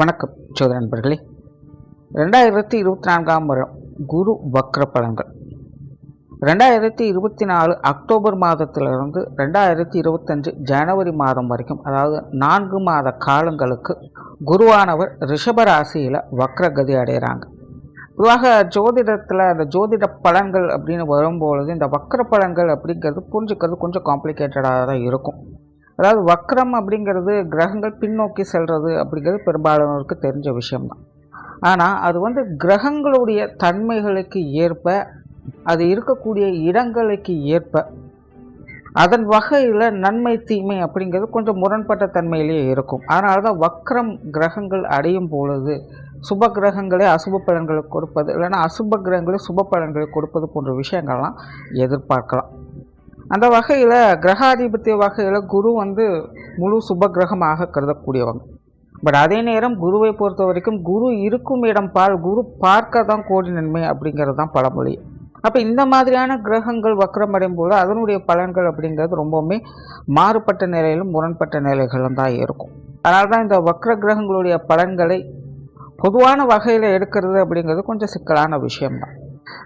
வணக்கம் சோதர நண்பர்களே. ரெண்டாயிரத்தி இருபத்தி நான்காம் வருடம் குரு வக்ர பலன்கள். ரெண்டாயிரத்தி இருபத்தி நாலு அக்டோபர் மாதத்திலிருந்து ரெண்டாயிரத்தி இருபத்தஞ்சு ஜனவரி மாதம் வரைக்கும் அதாவது நான்கு மாத காலங்களுக்கு குருவானவர் ரிஷபராசியில் வக்ரகதி அடைகிறாங்க. பொதுவாக ஜோதிடத்தில் அந்த ஜோதிட பலன்கள் அப்படின்னு வரும்பொழுது இந்த வக்ர பலன்கள் அப்படிங்கிறது புரிஞ்சுக்கிறது கொஞ்சம் காம்ப்ளிகேட்டடாக தான் இருக்கும். அதாவது வக்ரம் அப்படிங்கிறது கிரகங்கள் பின்னோக்கி செல்வது அப்படிங்கிறது பெரும்பாலானோருக்கு தெரிஞ்ச விஷயம்தான். ஆனால் அது வந்து கிரகங்களுடைய தன்மைகளுக்கு ஏற்ப அது இருக்கக்கூடிய இடங்களுக்கு ஏற்ப அதன் வகையில் நன்மை தீமை அப்படிங்கிறது கொஞ்சம் முரண்பட்ட தன்மையிலேயே இருக்கும். அதனால தான் வக்ரம் கிரகங்கள் அடையும் பொழுது சுப கிரகங்களே அசுப பலன்களை கொடுப்பது இல்லைன்னா அசுப கிரகங்களே சுப பலன்களை கொடுப்பது போன்ற விஷயங்கள்லாம் எதிர்பார்க்கலாம். அந்த வகையில் கிரகாதிபத்திய வகையில் குரு வந்து முழு சுப கிரகமாக கருதக்கூடியவங்க. பட் அதே நேரம் குருவை பொறுத்த வரைக்கும் குரு இருக்கும் இடம் பால் குரு பார்க்க தான் கோடி நன்மை அப்படிங்கிறது தான் பழமொழி. அப்போ இந்த மாதிரியான கிரகங்கள் வக்ரமடையும் போது அதனுடைய பலன்கள் அப்படிங்கிறது ரொம்பவுமே மாறுபட்ட நிலையிலும் முரண்பட்ட நிலைகளும் தான் இருக்கும். அதனால தான் இந்த வக்ர கிரகங்களுடைய பலன்களை பொதுவான வகையில் எடுக்கிறது அப்படிங்கிறது கொஞ்சம் சிக்கலான விஷயம்தான்.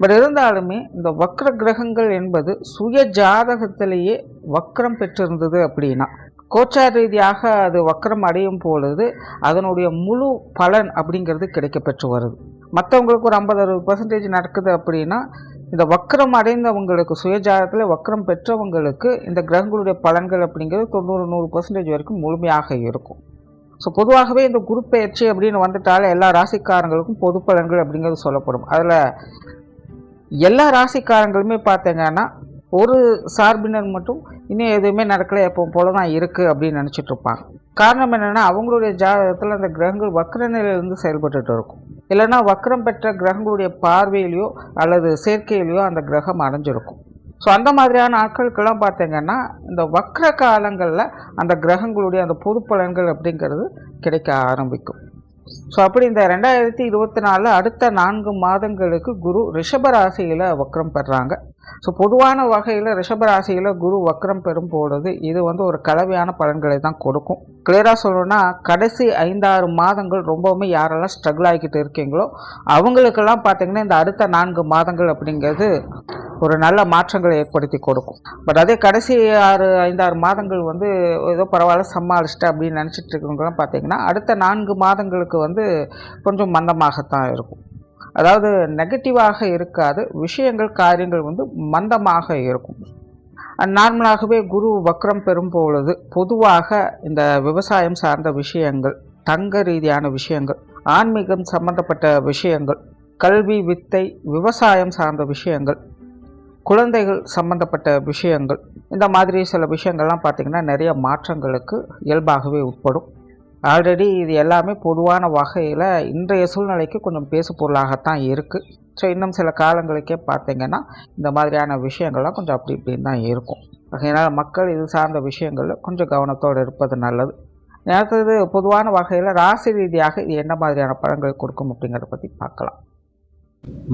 பட் இருந்தாலுமே இந்த வக்ர கிரகங்கள் என்பது சுய ஜாதகத்திலேயே வக்ரம் பெற்றிருந்தது அப்படின்னா கோச்சார் ரீதியாக அது வக்ரம் அடையும் பொழுது அதனுடைய முழு பலன் அப்படிங்கிறது கிடைக்க பெற்று வருது. மற்றவங்களுக்கு ஒரு ஐம்பது அறுபது பர்சன்டேஜ் நடக்குது அப்படின்னா இந்த வக்ரம் அடைந்தவங்களுக்கு சுயஜாதத்தில் வக்ரம் பெற்றவங்களுக்கு இந்த கிரகங்களுடைய பலன்கள் அப்படிங்கிறது தொண்ணூறு நூறு பர்சன்டேஜ் வரைக்கும் முழுமையாக இருக்கும். ஸோ பொதுவாகவே இந்த குரு பயிற்சி அப்படின்னு வந்துட்டாலே எல்லா ராசிக்காரங்களுக்கும் பொது பலன்கள் அப்படிங்கிறது சொல்லப்படும். அதில் எல்லா ராசிக்காரங்களுமே பார்த்தீங்கன்னா ஒரு சார்பினர் மட்டும் இன்னும் எதுவுமே நடக்கலை எப்போ போல தான் இருக்குது அப்படின்னு நினச்சிட்டு இருப்பாங்க. காரணம் என்னென்னா அவங்களுடைய ஜாதகத்தில் அந்த கிரகங்கள் வக்கர நிலையிலிருந்து செயல்பட்டுட்டு இருக்கும். இல்லைன்னா வக்கரம் பெற்ற கிரகங்களுடைய பார்வையிலையோ அல்லது சேர்க்கையிலையோ அந்த கிரகம் அடைஞ்சிருக்கும். ஸோ அந்த மாதிரியான ஆட்களுக்கெல்லாம் பார்த்தீங்கன்னா இந்த வக்கர காலங்களில் அந்த கிரகங்களுடைய அந்த பொது பலன்கள் அப்படிங்கிறது கிடைக்க ஆரம்பிக்கும். ஸோ அப்படி இந்த ரெண்டாயிரத்தி இருபத்தி நாலு அடுத்த நான்கு மாதங்களுக்கு குரு ரிஷபராசியில் வக்ரம் பெறாங்க. ஸோ பொதுவான வகையில் ரிஷபராசியில் குரு வக்ரம் பெறும் பொழுது இது வந்து ஒரு கலவையான பலன்களை தான் கொடுக்கும். கிளியராக சொல்லணும்னா கடைசி ஐந்தாறு மாதங்கள் ரொம்பவுமே யாரெல்லாம் ஸ்ட்ரகிள் ஆகிக்கிட்டு இருக்கீங்களோ அவங்களுக்கெல்லாம் பார்த்தீங்கன்னா இந்த அடுத்த நான்கு மாதங்கள் அப்படிங்கிறது ஒரு நல்ல மாற்றங்களை ஏற்படுத்தி கொடுக்கும். பட் அதே கடைசி ஆறு ஐந்தாறு மாதங்கள் வந்து ஏதோ பரவாயில்ல சமாளிச்சிட்டு அப்படின்னு நினச்சிட்டு இருக்கிறவங்களாம் பார்த்தீங்கன்னா அடுத்த நான்கு மாதங்களுக்கு வந்து கொஞ்சம் மந்தமாகத்தான் இருக்கும். அதாவது நெகட்டிவாக இருக்காது விஷயங்கள் காரியங்கள் வந்து மந்தமாக இருக்கும். நார்மலாகவே குரு வக்ரம் பெறும் பொழுது பொதுவாக இந்த விவசாயம் சார்ந்த விஷயங்கள் தங்க ரீதியான விஷயங்கள் ஆன்மீகம் சம்பந்தப்பட்ட விஷயங்கள் கல்வி வித்தை விவசாயம் சார்ந்த விஷயங்கள் குழந்தைகள் சம்பந்தப்பட்ட விஷயங்கள் இந்த மாதிரி சில விஷயங்கள்லாம் பார்த்திங்கன்னா நிறைய மாற்றங்களுக்கு இயல்பாகவே உட்படும். ஆல்ரெடி இது எல்லாமே பொதுவான வகையில் இன்றைய சூழ்நிலைக்கு கொஞ்சம் பேசு பொருளாகத்தான் இருக்குது ஸோ இன்னும் சில காலங்களுக்கே பார்த்திங்கன்னா இந்த மாதிரியான விஷயங்கள்லாம் கொஞ்சம் அப்படி இப்படின்னு தான் இருக்கும். அதனால் மக்கள் இது சார்ந்த விஷயங்களில் கொஞ்சம் கவனத்தோடு இருப்பது நல்லது. அடுத்தது பொதுவான வகையில் ராசி ரீதியாக இது என்ன மாதிரியான பழங்கள் கொடுக்கும் அப்படிங்கிறத பற்றி பார்க்கலாம்.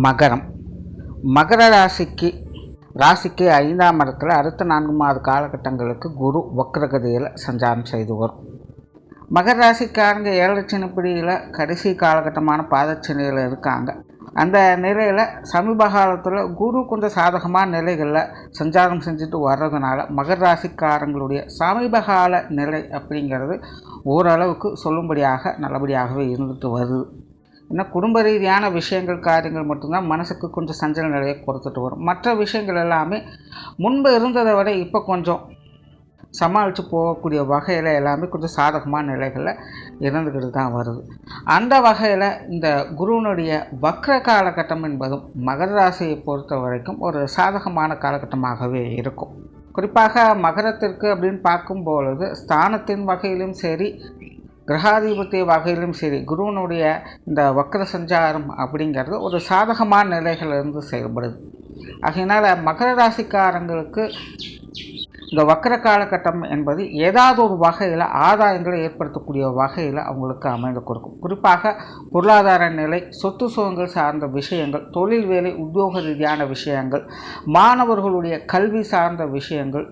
மகரம். மகர ராசிக்கு ராசிக்கு ஐந்தாம் இடத்துல அடுத்த நான்கு மாத காலகட்டங்களுக்கு குரு வக்ரகதியில் சஞ்சாரம் செய்து வரும் மகர ராசிக்காரங்க ஏழரை சின்னப்பிடியில் கடைசி காலகட்டமான பாதச்சனையில் இருக்காங்க. அந்த நிலையில் சமீப காலத்தில் குரு கொஞ்சம் சாதகமான நிலைகளில் சஞ்சாரம் செஞ்சுட்டு வர்றதுனால மகர ராசிக்காரங்களுடைய சமீபகால நிலை அப்படிங்கிறது ஓரளவுக்கு சொல்லும்படியாக நல்லபடியாகவே இருந்துட்டு வருது. ஏன்னா குடும்ப ரீதியான விஷயங்கள் காரியங்கள் மட்டும்தான் மனசுக்கு கொஞ்சம் சஞ்சல நிலையை கொடுத்துட்டு வரும். மற்ற விஷயங்கள் எல்லாமே முன்பு இருந்ததை விட இப்போ கொஞ்சம் சமாளித்து போகக்கூடிய வகையில் எல்லாமே கொஞ்சம் சாதகமான நிலைகளில் இருந்துக்கிட்டு தான் வருது. அந்த வகையில் இந்த குருவனுடைய வக்ர காலகட்டம் என்பதும் மகர ராசியை பொறுத்த வரைக்கும் ஒரு சாதகமான காலகட்டமாகவே இருக்கும். குறிப்பாக மகரத்திற்கு அப்படின்னு பார்க்கும் பொழுது ஸ்தானத்தின் வகையிலும் சரி கிரகாதிபத்திய வகையிலும் சரி குருவனுடைய இந்த வக்ர சஞ்சாரம் அப்படிங்கிறது ஒரு சாதகமான நிலைகளிலிருந்து செயல்படுது. ஆகையினால் மகர ராசிக்காரங்களுக்கு இந்த வக்கர காலகட்டம் என்பது ஏதாவது ஒரு வகையில் ஆதாயங்களை ஏற்படுத்தக்கூடிய வகையில் அவங்களுக்கு அமைந்து கொடுக்கும். குறிப்பாக பொருளாதார நிலை சொத்து சுகங்கள் சார்ந்த விஷயங்கள் தொழில் வேலை உத்தியோக ரீதியான விஷயங்கள் மாணவர்களுடைய கல்வி சார்ந்த விஷயங்கள்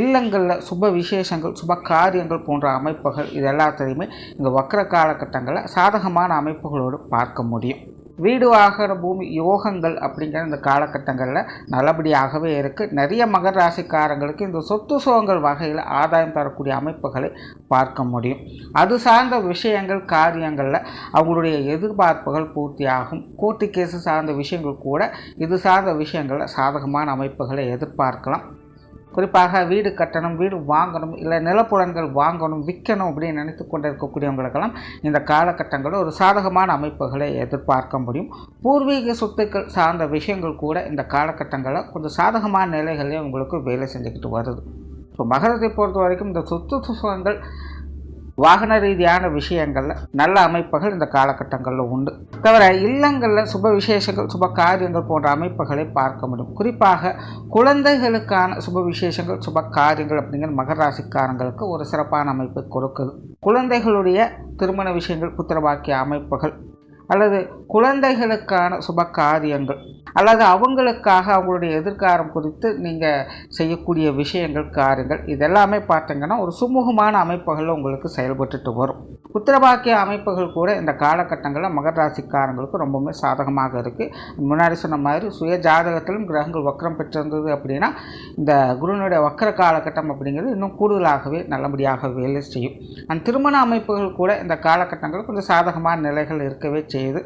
இல்லங்களில் சுப விசேஷங்கள் சுப காரியங்கள் போன்ற அமைப்புகள் இது எல்லாத்தையுமே இந்த வக்கர காலகட்டங்களில் சாதகமான அமைப்புகளோடு பார்க்க முடியும். வீடு வாகன பூமி யோகங்கள் அப்படிங்கிற இந்த காலகட்டங்களில் நல்லபடியாகவே இருக்குது நிறைய மகர ராசிக்காரங்களுக்கு இந்த சொத்து சுகங்கள் வகையில் ஆதாயம் தரக்கூடிய அமைப்புகளை பார்க்க முடியும். அது சார்ந்த விஷயங்கள் காரியங்களில் அவங்களுடைய எதிர்பார்ப்புகள் பூர்த்தியாகும். கோர்ட்டு கேஸு சார்ந்த விஷயங்கள் கூட இது சார்ந்த விஷயங்களில் சாதகமான அமைப்புகளை எதிர்பார்க்கலாம். குறிப்பாக வீடு கட்டணும் வீடு வாங்கணும் இல்லை நிலப்புலன்கள் வாங்கணும் விற்கணும் அப்படின்னு நினைத்து கொண்டு இருக்கக்கூடியவங்களுக்கெல்லாம் இந்த காலகட்டங்களில் ஒரு சாதகமான அமைப்புகளை எதிர்பார்க்க முடியும். பூர்வீக சொத்துக்கள் சார்ந்த விஷயங்கள் கூட இந்த காலகட்டங்களில் கொஞ்சம் சாதகமான நிலைகளே உங்களுக்கு வேலை செஞ்சுக்கிட்டு வருது. ஸோ மகரத்தை பொறுத்த வரைக்கும் இந்த சொத்து சுகங்கள் வாகன ரீதியான விஷயங்களில் நல்ல அமைப்புகள் இந்த காலகட்டங்களில் உண்டு. தவிர இல்லங்களில் சுப விசேஷங்கள் சுப காரியங்கள் போன்ற அமைப்புகளை பார்க்க முடியும். குறிப்பாக குழந்தைகளுக்கான சுப விசேஷங்கள் சுப காரியங்கள் அப்படிங்கிற மகராசிக்காரங்களுக்கு ஒரு சிறப்பான அமைப்பை கொடுக்குது. குழந்தைகளுடைய திருமண விஷயங்கள் புத்திரவாக்கிய அமைப்புகள் அல்லது குழந்தைகளுக்கான சுப காரியங்கள் அல்லது அவங்களுக்காக அவங்களுடைய எதிர்காரம் குறித்து நீங்கள் செய்யக்கூடிய விஷயங்கள் காரியங்கள் இதெல்லாமே பார்த்தீங்கன்னா ஒரு சுமூகமான அமைப்புகளில் உங்களுக்கு செயல்பட்டுட்டு வரும். புத்திரபாக்கிய அமைப்புகள் கூட இந்த காலகட்டங்களில் மகர ராசிக்காரங்களுக்கு ரொம்பவுமே சாதகமாக இருக்குது முன்னாடி சொன்ன மாதிரி சுய ஜாதகத்திலும் கிரகங்கள் வக்கரம் பெற்றிருந்தது அப்படின்னா இந்த குருனுடைய வக்கர காலகட்டம் அப்படிங்கிறது இன்னும் கூடுதலாகவே நல்லபடியாக வேலை செய்யும். அந்த திருமண அமைப்புகள் கூட இந்த காலகட்டங்களில் கொஞ்சம் சாதகமான நிலைகள் இருக்கவே செய்யுது.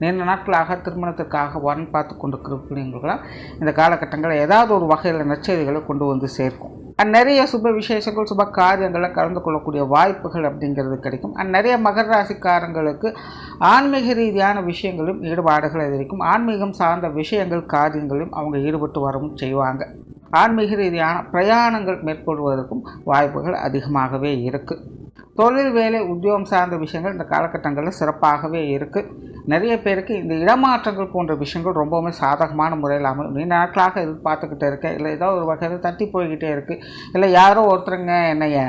நீண்ட நாட்களாக திருமணத்திற்காக வரன் பார்த்து கொண்டிருக்கிறவங்களாம் இந்த காலகட்டங்களில் ஏதாவது ஒரு வகையில் நற்செய்திகளை கொண்டு வந்து சேர்க்கும். அண்ட் நிறைய சுப விசேஷங்கள் சுப காரியங்களில் கலந்து கொள்ளக்கூடிய வாய்ப்புகள் அப்படிங்கிறது கிடைக்கும். அண்ட் நிறைய மகர ராசிக்காரங்களுக்கு ஆன்மீக ரீதியான விஷயங்களும் ஈடுபாடுகள் அதிகரிக்கும். ஆன்மீகம் சார்ந்த விஷயங்கள் காரியங்களும் அவங்க ஈடுபட்டு வரவும் செய்வாங்க. ஆன்மீக ரீதியான பிரயாணங்கள் மேற்கொள்வதற்கும் வாய்ப்புகள் அதிகமாகவே இருக்குது தொழில் வேலை உத்தியோகம் சார்ந்த விஷயங்கள் இந்த காலகட்டங்களில் சிறப்பாகவே இருக்குது நிறைய பேருக்கு இந்த இடமாற்றங்கள் போன்ற விஷயங்கள் ரொம்பவுமே சாதகமான முறையில் அமையும். நீண்ட நாட்களாக எதிர்பார்த்துக்கிட்டே இருக்கேன். இல்லை ஏதோ ஒரு வகையில் தட்டி போய்கிட்டே இருக்குது இல்லை யாரோ ஒருத்தருங்க என்னைய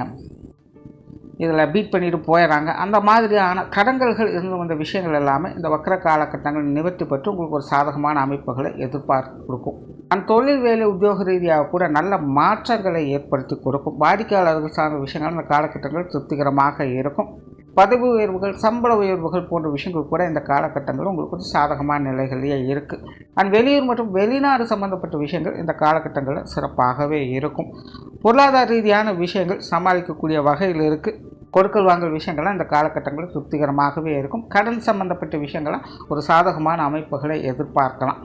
இதில் பீட் பண்ணிட்டு போயிடறாங்க அந்த மாதிரியான கடங்கல்கள் இருந்து வந்த விஷயங்கள் எல்லாமே இந்த வக்கர காலகட்டங்கள் நிவர்த்தி பெற்று உங்களுக்கு ஒரு சாதகமான அமைப்புகளை எதிர்பார்த்து கொடுக்கும் அந்த தொழில் வேலை உத்தியோக ரீதியாக கூட நல்ல மாற்றங்களை ஏற்படுத்தி கொடுக்கும். வாடிக்கையாளர்கள் சார்ந்த விஷயங்கள் இந்த காலகட்டங்கள் திருப்திகரமாக இருக்கும். பதவி உயர்வுகள் சம்பள உயர்வுகள் போன்ற விஷயங்கள் கூட இந்த காலகட்டங்களும் உங்களுக்கு கொஞ்சம் சாதகமான நிலைகளையே இருக்குது அண்ட் வெளியூர் மற்றும் வெளிநாடு சம்பந்தப்பட்ட விஷயங்கள் இந்த காலகட்டங்களில் சிறப்பாகவே இருக்கும். பொருளாதார ரீதியான விஷயங்கள் சமாளிக்கக்கூடிய வகையில் இருக்குது கொடுக்கல் வாங்கல் விஷயங்கள்லாம் இந்த காலகட்டங்களில் திருப்திகரமாகவே இருக்கும். கடன் சம்பந்தப்பட்ட விஷயங்கள்லாம் ஒரு சாதகமான அமைப்புகளை எதிர்பார்க்கலாம்.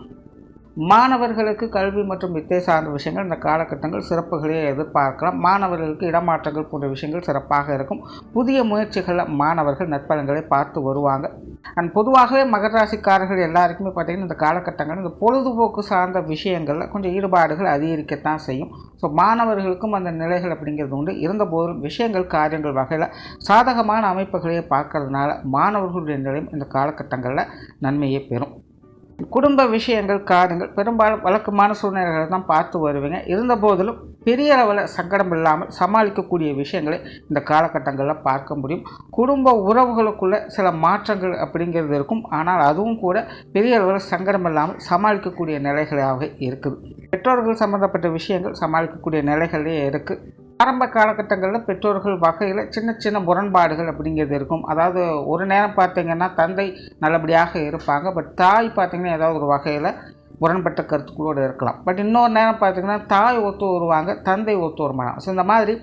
மாணவர்களுக்கு கல்வி மற்றும் வித்தை சார்ந்த விஷயங்கள் இந்த காலகட்டங்கள் சிறப்புகளையே எதிர்பார்க்கலாம். மாணவர்களுக்கு இடமாற்றங்கள் போன்ற விஷயங்கள் சிறப்பாக இருக்கும். புதிய முயற்சிகளில் மாணவர்கள் நற்பலன்களை பார்த்து வருவாங்க. அண்ட் பொதுவாகவே மகராசிக்காரர்கள் எல்லாருக்குமே பார்த்திங்கன்னா இந்த காலகட்டங்கள் இந்த பொழுதுபோக்கு சார்ந்த விஷயங்களில் கொஞ்சம் ஈடுபாடுகள் அதிகரிக்கத்தான் செய்யும். ஸோ மாணவர்களுக்கும் அந்த நிலைகள் அப்படிங்கிறது உண்டு. இருந்தபோதும் விஷயங்கள் காரியங்கள் வகையில் சாதகமான அமைப்புகளையே பார்க்கறதுனால மாணவர்களுடைய நிலையும் இந்த காலகட்டங்களில் நன்மையை பெறும். குடும்ப விஷயங்கள் காரியங்கள் பெரும்பாலும் வழக்கமான சூழ்நிலைகளை தான் பார்த்து வருவீங்க. இருந்த போதிலும் பெரிய அளவில் சங்கடம் இல்லாமல் சமாளிக்கக்கூடிய விஷயங்களை இந்த காலகட்டங்களில் பார்க்க முடியும். குடும்ப உறவுகளுக்குள்ள சில மாற்றங்கள் அப்படிங்கிறது இருக்கும். ஆனால் அதுவும் கூட பெரிய அளவில் சங்கடம் இல்லாமல் சமாளிக்கக்கூடிய நிலைகளாக இருக்குது. பெற்றோர்கள் சம்மந்தப்பட்ட விஷயங்கள் சமாளிக்கக்கூடிய நிலைகளே இருக்குது ஆரம்ப காலகட்டங்களில் பெற்றோர்கள் வகையில் சின்ன சின்ன முரண்பாடுகள் அப்படிங்கிறது இருக்கும். அதாவது ஒரு நேரம் பார்த்தீங்கன்னா தந்தை நல்லபடியாக இருப்பாங்க. பட் தாய் பார்த்திங்கன்னா ஏதாவது ஒரு வகையில் முரண்பட்ட கருத்துக்களோடு இருக்கலாம். பட் இன்னொரு நேரம் பார்த்திங்கன்னா தாய் ஒத்து வருவாங்க தந்தை ஒத்து வருமானம். ஸோ இந்த மாதிரி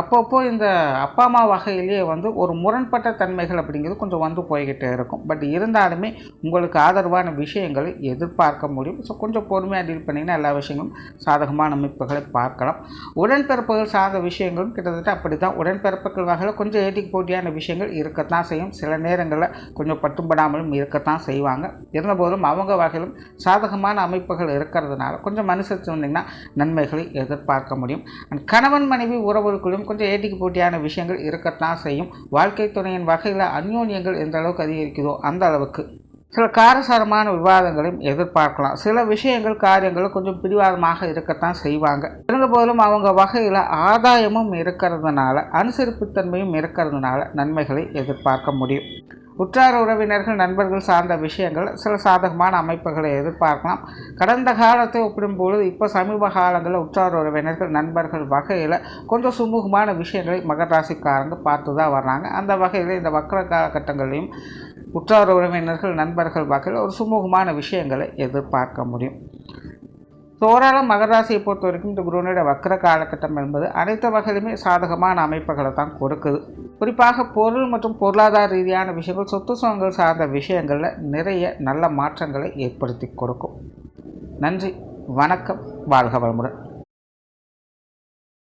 அப்பப்போ இந்த அப்பா அம்மா வகையிலேயே வந்து ஒரு முரண்பட்ட தன்மைகள் அப்படிங்கிறது கொஞ்சம் வந்து போய்கிட்டே இருக்கும். பட் இருந்தாலுமே உங்களுக்கு ஆதரவான விஷயங்களை எதிர்பார்க்க முடியும். ஸோ கொஞ்சம் பொறுமையாக டீல் பண்ணிங்கன்னா எல்லா விஷயங்களும் சாதகமான அமைப்புகளை பார்க்கலாம். உடன்பிறப்புகள் சார்ந்த விஷயங்களும் கிட்டத்தட்ட அப்படி தான் உடன்பிறப்புகள் வகையில் கொஞ்சம் ஏட்டிக்கு போட்டியான விஷயங்கள் இருக்கத்தான் செய்யும். சில நேரங்களில் கொஞ்சம் பட்டும்படாமலும் இருக்கத்தான் செய்வாங்க. இருந்தபோதும் அவங்க வகையிலும் சாதகமான அமைப்புகள் இருக்கிறதுனால கொஞ்சம் மனுஷத்து வந்தீங்கன்னா நன்மைகளை எதிர்பார்க்க முடியும். அண்ட் கணவன் மனைவி உறவுகளுக்குள்ளும் கொஞ்சம் ஏட்டிக்கு போட்டியான விஷயங்கள் இருக்கத்தான் செய்யும். வாழ்க்கை துணையின் வகையில் அந்யோன்யங்கள் எந்த அளவுக்கு அதிகரிக்குதோ அந்த அளவுக்கு. சில காரசாரமான விவாதங்களையும் எதிர்பார்க்கலாம். சில விஷயங்கள் காரியங்களும் கொஞ்சம் பிடிவாதமாக இருக்கத்தான் செய்வாங்க. இருந்த போதிலும் அவங்க வகையில் ஆதாயமும் இருக்கிறதுனால அனுசரிப்புத்தன்மையும் இருக்கிறதுனால நன்மைகளை எதிர்பார்க்க முடியும். உற்றார் உறவினர்கள் நண்பர்கள் சார்ந்த விஷயங்கள் சில சாதகமான அமைப்புகளை எதிர்பார்க்கலாம். கடந்த காலத்தை ஒப்பிடும்போது இப்போ சமீப காலங்களில் உற்றார் உறவினர்கள் நண்பர்கள் வகையில் கொஞ்சம் சுமூகமான விஷயங்களை மகர ராசிக்காரங்க பார்த்து தான் வர்றாங்க. அந்த வகையில் இந்த வக்கர காலகட்டங்களையும் உற்றார் உறவினர்கள் நண்பர்கள் வகையில் ஒரு சுமூகமான விஷயங்களை எதிர்பார்க்க முடியும். தோராளம் மகராசியை பொறுத்த வரைக்கும் இந்த குருவனுடைய வக்கர காலகட்டம் என்பது அனைத்து வகையிலுமே சாதகமான அமைப்புகளை தான் கொடுக்குது. குறிப்பாக பொருள் மற்றும் பொருளாதார ரீதியான விஷயங்கள் சொத்து சுகங்கள் சார்ந்த விஷயங்களில் நிறைய நல்ல மாற்றங்களை ஏற்படுத்தி கொடுக்கும். நன்றி வணக்கம் வாழ்க வளமுடன்.